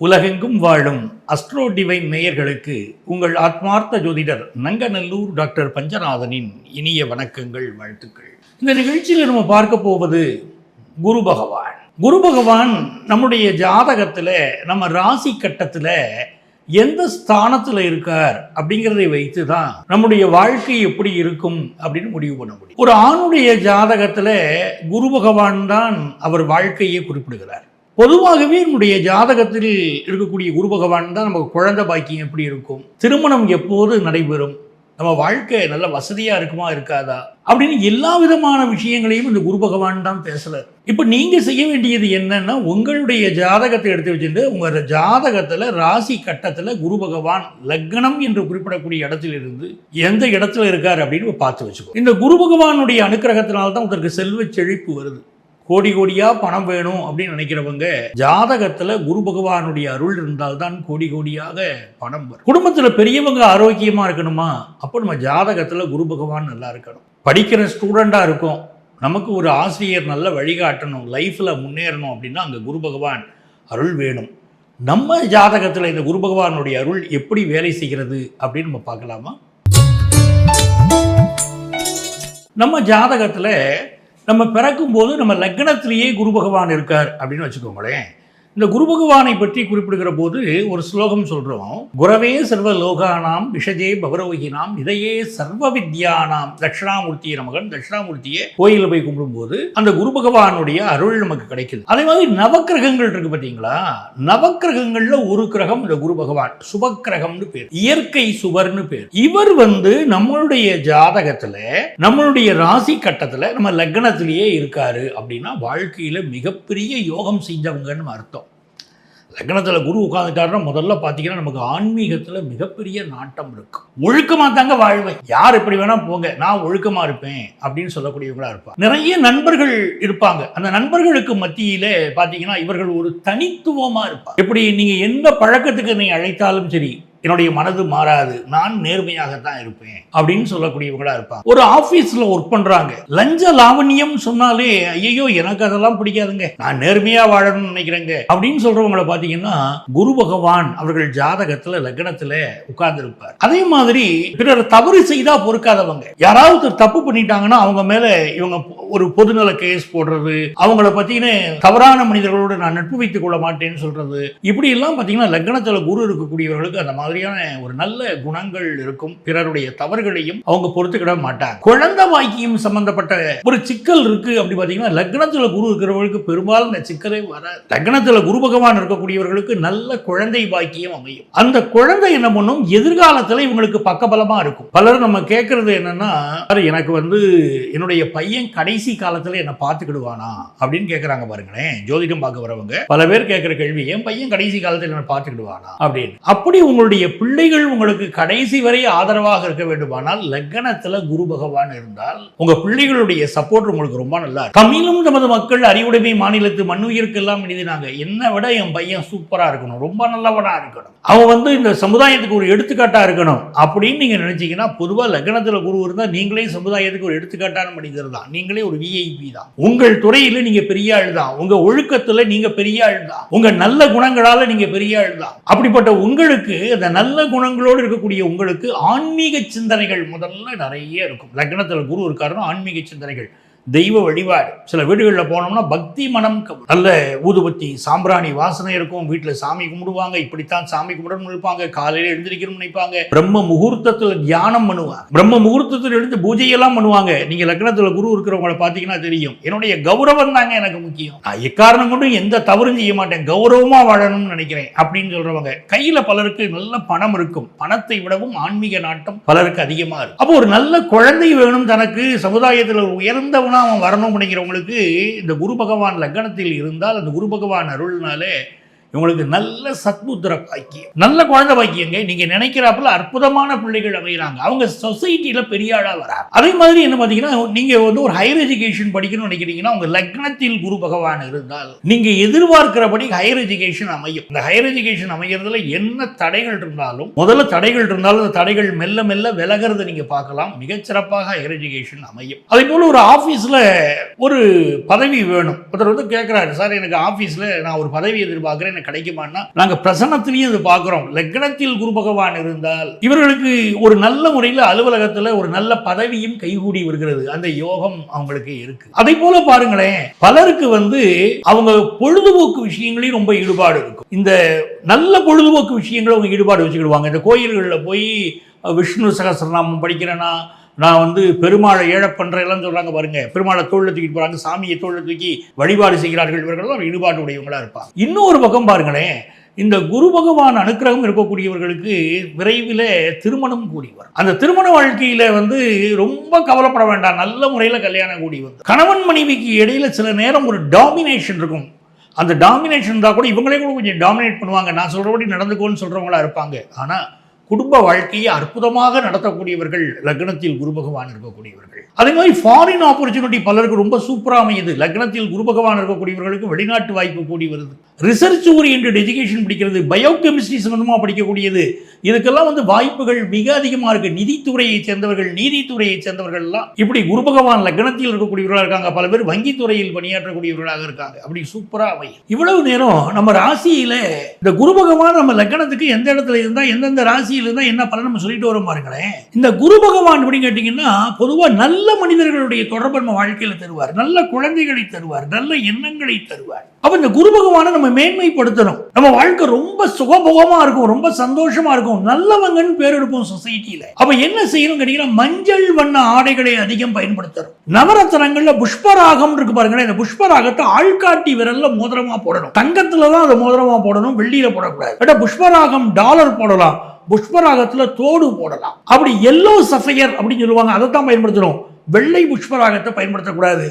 உலகெங்கும் வாழும் astro divine நேயர்களுக்கு உங்கள் ஆத்மார்த்த ஜோதிடர் நங்கநல்லூர் டாக்டர் பஞ்சநாதனின் இனிய வணக்கங்கள் வாழ்த்துக்கள். இந்த நிகழ்ச்சியில் நம்ம பார்க்க போவது குரு பகவான். குரு பகவான் நம்முடைய ஜாதகத்தில் நம்ம ராசி கட்டத்தில் எந்த ஸ்தானத்தில் இருக்கார் அப்படிங்கிறதை வைத்து தான் நம்முடைய வாழ்க்கை எப்படி இருக்கும் அப்படின்னு முடிவு பண்ண முடியும். ஒரு ஆணுடைய ஜாதகத்தில் குரு பகவான் தான் அவர் வாழ்க்கையை குறிப்பிடுகிறார். பொதுவாகவே நம்முடைய ஜாதகத்தில் இருக்கக்கூடிய குரு பகவான் தான் நமக்கு குழந்தை பாக்கியம் எப்படி இருக்கும்? திருமணம் எப்போது நடைபெறும்? நம்ம வாழ்க்கை நல்ல வசதியா இருக்குமா இருக்காதா? அப்படின்னு எல்லா விதமான விஷயங்களையும் இந்த குரு பகவான் தான் பேசுறார். இப்போ நீங்க செய்ய வேண்டியது என்னன்னா உங்களுடைய ஜாதகத்தை எடுத்து வச்சுட்டு உங்க ஜாதகத்துல ராசி கட்டத்துல குரு பகவான் லக்னம் என்று குறிப்பிடக்கூடிய இடத்துல இருந்து எந்த இடத்துல இருக்கார் அப்படின்னு பார்த்து வச்சுக்கோ. இந்த குரு பகவானுடைய அனுக்கிரகத்தினால்தான் தான் உங்களுக்கு செல்வ செழிப்பு வருது. கோடி கோடியாக பணம் வேணும் அப்படின்னு நினைக்கிறவங்க ஜாதகத்தில் குரு பகவானுடைய அருள் இருந்தால்தான் கோடி கோடியாக பணம் வரும். குடும்பத்தில் பெரியவங்க ஆரோக்கியமாக இருக்கணுமா? அப்போ நம்ம ஜாதகத்தில் குரு பகவான் நல்லா இருக்கணும். படிக்கிற ஸ்டூடெண்ட்டாக இருக்கும். நமக்கு ஒரு ஆசிரியர் நல்ல வழிகாட்டணும் லைஃப்பில் முன்னேறணும் அப்படின்னா அங்கே குரு பகவான் அருள் வேணும். நம்ம ஜாதகத்தில் இந்த குரு பகவானுடைய அருள் எப்படி வேலை செய்கிறது அப்படின்னு நம்ம பார்க்கலாமா? நம்ம ஜாதகத்தில் நம்ம பிறக்கும்போது நம்ம லக்னத்திலேயே குரு பகவான் இருக்கார் அப்படின்னு வச்சுக்கோங்களேன். இந்த குரு பகவானை பற்றி குறிப்பிடுகிற போது ஒரு ஸ்லோகம் சொல்கிறோம் குரவே சர்வ லோகானாம் விஷஜே பவரோகினாம் இதையே சர்வ வித்யானாம் தட்சிணாமூர்த்திய மகன் தட்சிணாமூர்த்தியை கோயிலில் போய் கும்பிடும்போது அந்த குரு பகவானுடைய அருள் நமக்கு கிடைக்குது. அதே மாதிரி நவக்கிரகங்கள் இருக்கு பார்த்தீங்களா நவக்கிரகங்கள்ல ஒரு கிரகம் இந்த குரு பகவான் சுபக்கிரகம்னு பேர். இயற்கை சுவர்னு பேர். இவர் வந்து நம்மளுடைய ஜாதகத்துல நம்மளுடைய ராசி கட்டத்துல நம்ம லக்னத்திலேயே இருக்காரு அப்படின்னா வாழ்க்கையில மிகப்பெரிய யோகம் செஞ்சவங்கன்னு அர்த்தம். லக்னத்தில் குரு உட்காந்துட்டாருன்னா முதல்ல பார்த்தீங்கன்னா நமக்கு ஆன்மீகத்தில் மிகப்பெரிய நாட்டம் இருக்கும். ஒழுக்கமாக தாங்க வாழ்வேன். யார் எப்படி வேணா போங்க நான் ஒழுக்கமாக இருப்பேன் அப்படின்னு சொல்லக்கூடியவங்களாக இருப்பாங்க நிறைய நண்பர்கள் இருப்பாங்க. அந்த நண்பர்களுக்கு மத்தியில் பார்த்தீங்கன்னா இவர்கள் ஒரு தனித்துவமாக இருப்பாங்க. எப்படி நீங்கள் எந்த பழக்கத்துக்கு நீங்கள் அழைத்தாலும் சரி என்னுடைய மனது மாறாது. நான் நேர்மையாகத்தான் இருப்பேன். அப்படின்னு சொல்லக்கூடியவங்களா இருப்பாங்க. ஒரு ஆபீஸ்ல ஒர்க் பண்றாங்க. லஞ்ச லாவண்யம் சொன்னாலே ஐயோ எனக்கு அதெல்லாம் பிடிக்காதுங்க. நான் நேர்மையா வாழணும்னு நினைக்கிறேங்க. அப்படின்னு சொல்றவங்கள பாத்தீங்கன்னா குரு பகவான் அவர்கள் ஜாதகத்துல லக்னத்துல உட்கார்ந்து இருப்பார் அதே மாதிரி பிறர் தவறு செய்தா பொறுக்காதவங்க. யாராவது தப்பு பண்ணிட்டாங்கன்னா அவங்க மேல இவங்க ஒரு பொதுநல கேஸ் போடுறது அவங்கள பத்தின தவறான மனிதர்களோடு நான் நட்பு வைத்துக் கொள்ள மாட்டேன்னு சொல்றது. இப்படி எல்லாம் பாத்தீங்கன்னா லக்னத்துல குரு இருக்கக்கூடியவர்களுக்கு அந்த மாதிரி மாதிரியான ஒரு நல்ல குணங்கள் இருக்கும். பிறருடைய தவறுகளையும் அவங்க பொறுத்துக்கிட மாட்டாங்க. குழந்தை வாக்கியம் சம்பந்தப்பட்ட ஒரு சிக்கல் இருக்கு அப்படி பார்த்தீங்கன்னா லக்னத்துல குரு இருக்கிறவர்களுக்கு பெரும்பாலும் இந்த சிக்கலே வராது. லக்னத்துல குரு பகவான் இருக்கக்கூடியவர்களுக்கு நல்ல குழந்தை பாக்கியம் அமையும். அந்த குழந்தை என்ன பண்ணும்? எதிர்காலத்துல இவங்களுக்கு பக்கபலமா இருக்கும். பலர் நம்ம கேட்கறது என்னன்னா எனக்கு வந்து என்னுடைய பையன் கடைசி காலத்துல என்ன பார்த்துக்கிடுவானா? அப்படின்னு கேட்கறாங்க பாருங்களேன். ஜோதிடம் பார்க்க வரவங்க. பல பேர் கேட்கிற கேள்வி என் பையன் கடைசி காலத்தில் என்ன பார்த்துக்கிடுவானா? அப்படின்னு. அப்படி உங்களுடைய பிள்ளைகள் உங்களுக்கு கடைசி வரை ஆதரவாக இருக்க வேண்டுமானால் லக்கணத்துல குரு பகவான் இருந்தால் உங்க பிள்ளைகளுடைய சப்போர்ட் உங்களுக்கு ரொம்ப நல்லா இருக்கும். தமிழும் நமது மக்கள் அறிவுடைமை மாநிலத்து மண்ணுயிருக்கெல்லாம் எழுதினாங்க என்னை விட என் பையன் சூப்பரா இருக்கணும். ரொம்ப நல்லவனா இருக்கணும். அவன் வந்து இந்த சமுதாயத்துக்கு ஒரு எடுத்துக்காட்டா இருக்கணும் அப்படின்னு நீங்க நினைச்சீங்கன்னா பொதுவா லக்கணத்துல குரு இருந்தா நீங்களே சமுதாயத்துக்கு ஒரு எடுத்துக்காட்டான மனிதர் தான். நீங்களே ஒரு விஐபி தான். உங்கள் துறையில நீங்க பெரிய ஆள் தான். உங்க ஒழுக்கத்துல நீங்க பெரிய ஆள் தான். உங்க நல்ல குணங்களால நீங்க பெரிய ஆள் தான். அப்படிப்பட்ட உங்களுக்கு அந்த நல்ல குணங்களோடு இருக்கக்கூடிய உங்களுக்கு ஆன்மீக சிந்தனைகள் முதல்ல நிறைய இருக்கும். லக்னத்தில் குரு இருக்காருன்னா ஆன்மீக சிந்தனைகள். தெய்வ வழிபாடு. சில வீடுகளில் போனோம்னா பக்தி மனம் நல்ல ஊதுபத்தி சாம்பிராணி வாசனை இருக்கும். வீட்டில் சாமி கும்பிடுவாங்க. இப்படித்தான் சாமி கும்பிடணும்னு இருப்பாங்க காலையில் எழுந்திருக்கணும்னு நினைப்பாங்க. பிரம்ம முகூர்த்தத்தில் தியானம் பண்ணுவாங்க. பிரம்ம முகூர்த்தத்தில் எழுந்து பூஜையெல்லாம் பண்ணுவாங்க. நீங்க லக்னத்தில் குரு இருக்கிறவங்கள பார்த்தீங்கன்னா தெரியும். என்னுடைய கௌரவம் தாங்க எனக்கு முக்கியம். நான் எக்காரணம் கொண்டும் எந்த தவறும் செய்ய மாட்டேன். கௌரவமாக வாழணும்னு நினைக்கிறேன். அப்படின்னு சொல்றவங்க கையில் பலருக்கு நல்ல பணம் இருக்கும். பணத்தை விடவும் ஆன்மீக நாட்டம் பலருக்கு அதிகமாக இருக்கும். அப்போ ஒரு நல்ல குழந்தை வேணும் தனக்கு. சமுதாயத்தில் ஒரு அவன் வரணும் அப்படிங்கிறவங்களுக்கு இந்த குரு பகவான் லக்னத்தில் இருந்தால் அந்த குரு பகவான் அருள்னாலே இவங்களுக்கு நல்ல சத்புத்திர பாக்கியம். நல்ல குழந்தை பாக்கியங்க. நீங்க நினைக்கிறாப்புல அற்புதமான பிள்ளைகள் அமைகிறாங்க. அவங்க சொசைட்டியில பெரிய ஆளா வராங்க. அதே மாதிரி என்ன பாத்தீங்கன்னா நீங்க வந்து ஒரு ஹையர் எஜுகேஷன் படிக்கணும்னு நினைக்கிறீங்கன்னா உங்க லக்னத்தில் குரு பகவான் இருந்தால் நீங்க எதிர்பார்க்கிறபடி ஹையர் எஜுகேஷன் அமையும். இந்த ஹையர் எஜுகேஷன் அமைகிறதுல என்ன தடைகள் இருந்தாலும் முதல்ல தடைகள் இருந்தாலும் அந்த தடைகள் மெல்ல மெல்ல விலகிறத நீங்க பார்க்கலாம். மிகச்சிறப்பாக ஹையர் எஜுகேஷன் அமையும். அதே போல ஒரு ஆபீஸ்ல ஒரு பதவி வேணும். ஒருத்தர் வந்து கேட்குறாரு சார் எனக்கு ஆஃபீஸில் நான் ஒரு பதவி எதிர்பார்க்குறேன். எனக்கு கிடைக்குமான்னா நாங்க பிரசனத்திலையும் இது பார்க்குறோம். லக்னத்தில் குரு பகவான் இருந்தால் இவர்களுக்கு ஒரு நல்ல முறையில் அலுவலகத்துல ஒரு நல்ல பதவியும் கைகூடி வருகிறது. அந்த யோகம் அவங்களுக்கு இருக்கு. அதே போல பாருங்களேன் பலருக்கு வந்து அவங்க பொழுதுபோக்கு விஷயங்களையும் ரொம்ப ஈடுபாடு இருக்கும். இந்த நல்ல பொழுதுபோக்கு விஷயங்களை அவங்க ஈடுபாடு வச்சுக்கிடுவாங்க. இந்த கோயில்களில் போய் விஷ்ணு சகஸ்ரநாமம் படிக்கிறேன்னா நான் வந்து பெருமாளை ஏழை பண்றேன்லாம் சொல்றாங்க பாருங்க. பெருமாளை தோளில் தூக்கிட்டு போறாங்க சாமியை தோளில் தூக்கி வழிபாடு செய்கிறார்கள் இவர்கள் ஈடுபாடு உடையவங்களா இருப்பாங்க. இன்னொரு பக்கம் பாருங்களேன் இந்த குரு பகவான் அனுக்கிரகம் இருக்கக்கூடியவர்களுக்கு விரைவில் திருமணம் கூடி வரும். அந்த திருமண வாழ்க்கையில் வந்து ரொம்ப கவலைப்பட வேண்டாம் நல்ல முறையில் கல்யாணம் கூடி வந்து கணவன் மனைவிக்கு இடையில சில நேரம் ஒரு டாமினேஷன் இருக்கும். அந்த டாமினேஷன் இருந்தால் கூட இவங்களே கூட கொஞ்சம் டாமினேட் பண்ணுவாங்க. நான் சொல்கிறபடி நடந்துக்கோன்னு சொல்கிறவங்களா இருப்பாங்க. ஆனால் குடும்ப வாழ்க்கையை அற்புதமாக நடத்தக்கூடியவர்கள் லக்னத்தில் குரு பகவான் இருக்கக்கூடியவர்கள். அதே மாதிரி ஃபாரின் ஆப்பர்ச்சுனிட்டி பலருக்கு ரொம்ப சூப்பராக அமையுது. லக்னத்தில் குரு பகவான் இருக்கக்கூடியவர்களுக்கு வெளிநாட்டு வாய்ப்பு கூடி வருது. ரிசர்ச் ஓரியன்ட் எஜுகேஷன் படிக்கிறது பயோகெமிஸ்ட்ரி சம்பந்தமாக படிக்கக்கூடியது. இதுக்கெல்லாம் வந்து வாய்ப்புகள் மிக அதிகமாக இருக்குது நிதித்துறையை சேர்ந்தவர்கள் நீதித்துறையை சேர்ந்தவர்கள்லாம் இப்படி குரு பகவான் லக்னத்தில் இருக்கக்கூடியவர்களாக இருக்காங்க. பல பேர் வங்கித்துறையில் பணியாற்றக்கூடியவர்களாக இருக்காங்க. அப்படி சூப்பராக அமையும். இவ்வளவு நேரம் நம்ம ராசியில இந்த குரு பகவான் நம்ம லக்னத்துக்கு எந்த இடத்துல இருந்தால் எந்தெந்த ராசியில் இருந்தால் என்ன பலன் நம்ம சொல்லிட்டு வரோம் பாருங்களேன். இந்த குரு பகவான் அப்படின்னு கேட்டிங்கன்னா பொதுவா நல்ல மனிதர்களுடைய தொடர்பு நம்ம வாழ்க்கையில தருவார். நல்ல குழந்தைகளை தருவார். நல்ல எண்ணங்களை தருவார். அப்போ இந்த குரு பகவானை நம்ம மேன்மைப்படுத்தணும். நம்ம வாழ்க்கை ரொம்ப சுகபோகமா இருக்கும் ரொம்ப சந்தோஷமா இருக்கும். நல்லவங்கன்னு பேர் எடுப்போம் சொசைட்டில அப்போ என்ன செய்யணும் கேட்டீங்கன்னா மஞ்சள் வண்ண ஆடைகளை அதிகம் பயன்படுத்தணும். நவரத்தனங்களில் புஷ்பராகம் இருக்கு பாருங்களேன். இந்த புஷ்பராகத்தை ஆள்காட்டி விரல்ல மோதிரமா போடணும். தங்கத்தில் தான் அதை மோதிரமா போடணும் வெள்ளியில போடக்கூடாது. பட் புஷ்பராகம் டாலர் போடலாம். புஷ்பராகத்தில் தோடு போடலாம். அப்படி எல்லோ சஃபையர் அப்படின்னு சொல்லுவாங்க அதை தான் பயன்படுத்தணும் வெள்ளை புஷ்பராகத்தை பயன்படுத்தக்கூடாது.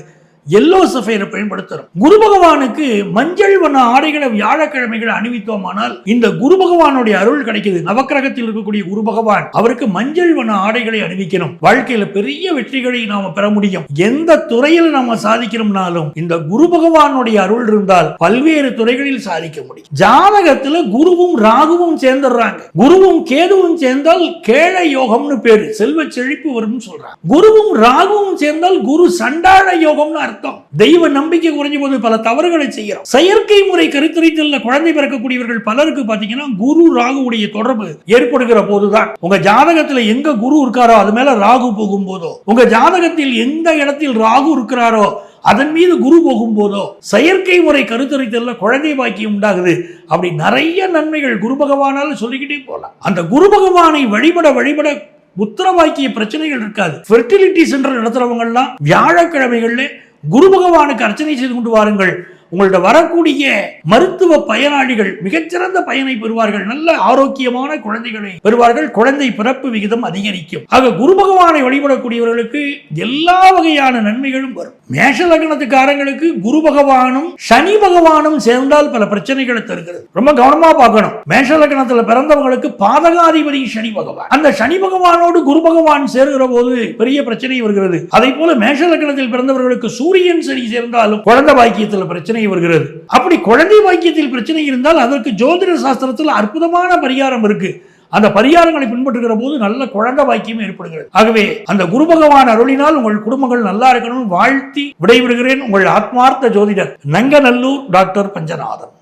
எல்லோ சஃபையரை பயன்படுத்துறோம். குரு பகவானுக்கு மஞ்சள் வண்ண ஆடைகளை வியாழக்கிழமைகளை அணிவித்தோமானால் இந்த குரு பகவானுடைய அருள் கிடைக்குது. நவக்கிரகத்தில் இருக்கக்கூடிய குரு பகவான் அவருக்கு மஞ்சள் வண்ண ஆடைகளை அணிவிக்கணும். வாழ்க்கையில பெரிய வெற்றிகளை நாம பெற முடியும். எந்த துறையில் நாம சாதிக்கிறோம்னாலும் இந்த குரு பகவானுடைய அருள் இருந்தால் பல்வேறு துறைகளில் சாதிக்க முடியும். ஜாதகத்துல குருவும் ராகுவும் சேர்ந்துடுறாங்க. குருவும் கேதுவும் சேர்ந்தால் கேழ யோகம்னு பேரு செல்வ செழிப்பு வரும்னு சொல்றாங்க. குருவும் ராகுவும் சேர்ந்தால் குரு சண்டாள யோகம்னு அர்த்தம். தெய்வ நம்பிக்கை குறைஞ்ச போது பல தவறுகளை செய்யறோம். செயற்கை முறை கருத்தரித்தல்ல குழந்தை பிறக்கக்கூடியவர்கள் பலருக்கு பாத்தீங்கன்னா குரு ராகுவுடைய தொடர்பு ஏற்படுகிற போதுதான். உங்க ஜாதகத்துல எங்க குரு இருக்காரோ அது மேல ராகு போகும் போதோ உங்க ஜாதகத்தில் எந்த இடத்தில் ராகு இருக்கிறாரோ அதன் மீது குரு போகும்போதோ செயற்கை முறை கருத்தரித்தல்ல குழந்தை பாக்கியம் உண்டாகுது அப்படி நிறைய நன்மைகள் குரு பகவானால சொல்லிக்கிட்டே போலாம். அந்த குரு பகவானை வழிபட வழிபட புத்திர பாக்கிய பிரச்சனைகள் இருக்காது. ஃபெர்டிலிட்டி சென்டர் நடத்துறவங்கலாம் வியாழக்கிழமைகள்ல குரு பகவானுக்கு அர்ச்சனை செய்து கொண்டு வாருங்கள். உங்கள்ட்ட வரக்கூடிய மருத்துவ பயனாளிகள் மிகச்சிறந்த பயனை பெறுவார்கள். நல்ல ஆரோக்கியமான குழந்தைகளை பெறுவார்கள். குழந்தை பிறப்பு விகிதம் அதிகரிக்கும். ஆக குரு பகவானை வழிபடக்கூடியவர்களுக்கு எல்லா வகையான நன்மைகளும் வரும். மேஷ லக்னத்துக்காரங்களுக்கு குரு பகவானும் சனி பகவானும் சேர்ந்தால் பல பிரச்சனைகளை தருகிறது. ரொம்ப கவனமா பார்க்கணும். மேஷ லக்னத்துல பிறந்தவங்களுக்கு பாதகாதிபதி சனி பகவான். அந்த சனி பகவானோடு குரு பகவான் சேருகிற போது பெரிய பிரச்சனை வருகிறது. அதே போல மேஷ லக்னத்தில் பிறந்தவர்களுக்கு சூரியன் சனி சேர்ந்தாலும் குழந்தை பாக்கியத்தில் பிரச்சனை வருகிறது. அப்படி குழந்தை பாக்கியத்தில் பிரச்சனை இருந்தால் அதற்கு ஜோதிட சாஸ்திரத்தில் அற்புதமான பரிகாரம் இருக்கு. அந்த பரிகாரங்களை பின்பற்றுகிற போது நல்ல குழந்தை பாக்கியம் ஏற்படுகிறது. ஆகவே அந்த குரு பகவான் அருளினால் உங்கள் குடும்பங்கள் நல்லா இருக்கணும் வாழ்த்தி விடைபெறுகிறேன் உங்கள் ஆத்மார்த்த ஜோதிடர் நங்கநல்லூர் டாக்டர் பஞ்சநாதன்.